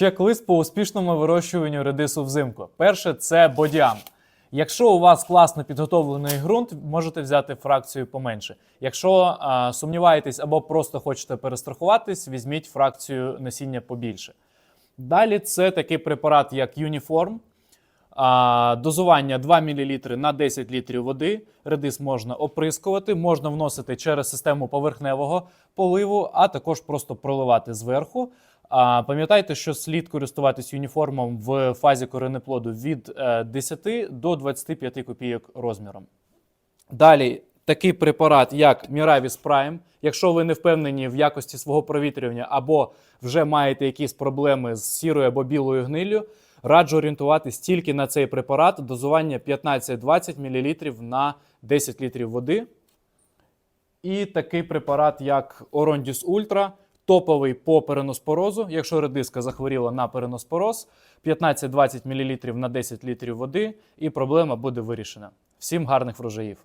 Чек-лист по успішному вирощуванню редису взимку. Перше це бодіам. Якщо у вас класно підготовлений ґрунт, можете взяти фракцію поменше. Якщо а, сумніваєтесь або просто хочете перестрахуватись, візьміть фракцію насіння побільше. Далі це такий препарат, як Юніформ. Дозування 2 мл на 10 літрів води. Редис можна оприскувати, можна вносити через систему поверхневого поливу, а також просто проливати зверху. Пам'ятайте, що слід користуватись юніформом в фазі коренеплоду від е, 10 до 25 копійок розміром. Далі такий препарат, як Miravis Prime. Якщо ви не впевнені в якості свого провітрювання або вже маєте якісь проблеми з сірою або білою гниллю, раджу орієнтуватись тільки на цей препарат. Дозування 15-20 мл на 10 літрів води. І такий препарат, як Orondis Ultra, топовий по переноспорозу. Якщо редиска захворіла на переноспороз, 15-20 мл на 10 літрів води, і проблема буде вирішена. Всім гарних врожаїв!